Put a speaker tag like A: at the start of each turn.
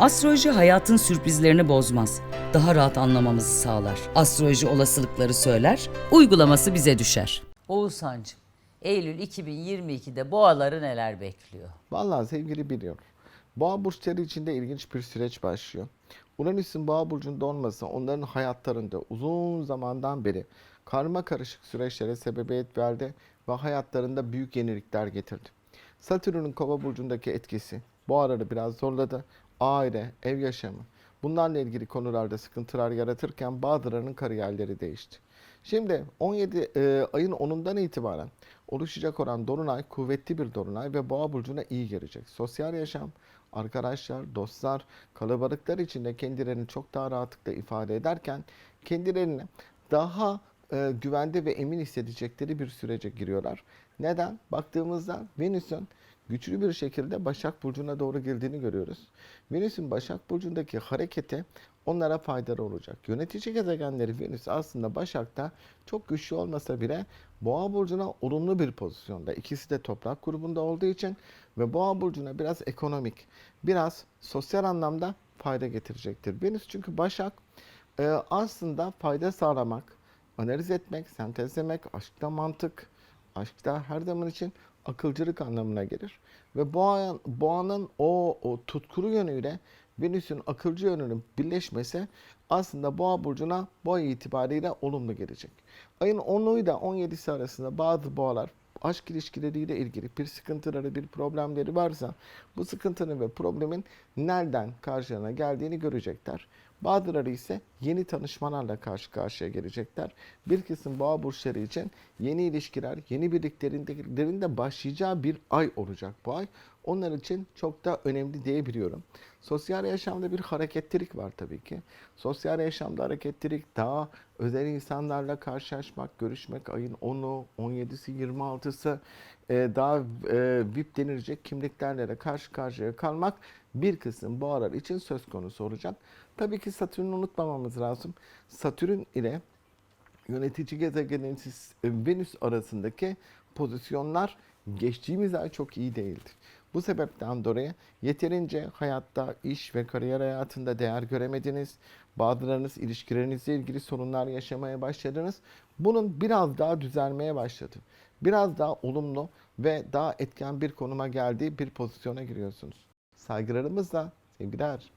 A: Astroloji hayatın sürprizlerini bozmaz. Daha rahat anlamamızı sağlar. Astroloji olasılıkları söyler, uygulaması bize düşer.
B: Oğuzhan'cığım, Eylül 2022'de boğaları neler bekliyor?
C: Vallahi sevgili biliyor. Boğa burçları içinde ilginç bir süreç başlıyor. Uranüs'ün Boğa burcunda olması onların hayatlarında uzun zamandan beri karma karışık süreçlere sebebiyet verdi ve hayatlarında büyük yenilikler getirdi. Satürn'ün Kova burcundaki etkisi Boğaları biraz zorladı. Aile, ev yaşamı bunlarla ilgili konularda sıkıntılar yaratırken bazılarının kariyerleri değişti. Şimdi 17 e, ayın 10'undan itibaren oluşacak olan dolunay kuvvetli bir dolunay ve boğa burcuna iyi gelecek. Sosyal yaşam, arkadaşlar, dostlar, kalabalıklar içinde kendilerini çok daha rahatlıkla ifade ederken kendilerini daha e, güvende ve emin hissedecekleri bir sürece giriyorlar. Neden? Baktığımızda Venüs'ün güçlü bir şekilde Başak Burcu'na doğru girdiğini görüyoruz. Venüs'ün Başak Burcu'ndaki hareketi onlara faydalı olacak. Yönetici gezegenleri Venüs aslında Başak'ta çok güçlü olmasa bile Boğa Burcu'na olumlu bir pozisyonda. İkisi de toprak grubunda olduğu için ve Boğa Burcu'na biraz ekonomik, biraz sosyal anlamda fayda getirecektir. Venüs çünkü Başak e, aslında fayda sağlamak, analiz etmek, sentezlemek, aşkta mantık, aşkta her zaman için akılcılık anlamına gelir. Ve boğa, boğanın o, o tutkulu yönüyle Venüs'ün akılcı yönünün birleşmesi aslında boğa burcuna boğa itibariyle olumlu gelecek. Ayın 10'u ile 17'si arasında bazı boğalar aşk ilişkileriyle ilgili bir sıkıntıları, bir problemleri varsa bu sıkıntının ve problemin nereden karşılarına geldiğini görecekler. Bazıları ise yeni tanışmalarla karşı karşıya gelecekler. Bir kısım boğa burçları için yeni ilişkiler, yeni birliklerinde başlayacağı bir ay olacak bu ay. Onlar için çok da önemli diyebiliyorum. Sosyal yaşamda bir hareketlilik var tabii ki. Sosyal yaşamda hareketlilik daha özel insanlarla karşılaşmak, görüşmek ayın 10'u, 17'si, 26'sı e, daha e, VIP denilecek kimliklerle de karşı karşıya kalmak bir kısım boğalar için söz konusu olacak. Tabii ki Satürn'ü unutmamamız lazım. Satürn ile yönetici gezegenin e, Venüs arasındaki pozisyonlar geçtiğimiz ay çok iyi değildi. Bu sebepten dolayı yeterince hayatta, iş ve kariyer hayatında değer göremediniz. Bazılarınız ilişkilerinizle ilgili sorunlar yaşamaya başladınız. Bunun biraz daha düzelmeye başladı. Biraz daha olumlu ve daha etken bir konuma geldiği bir pozisyona giriyorsunuz. Saygılarımızla sevgiler.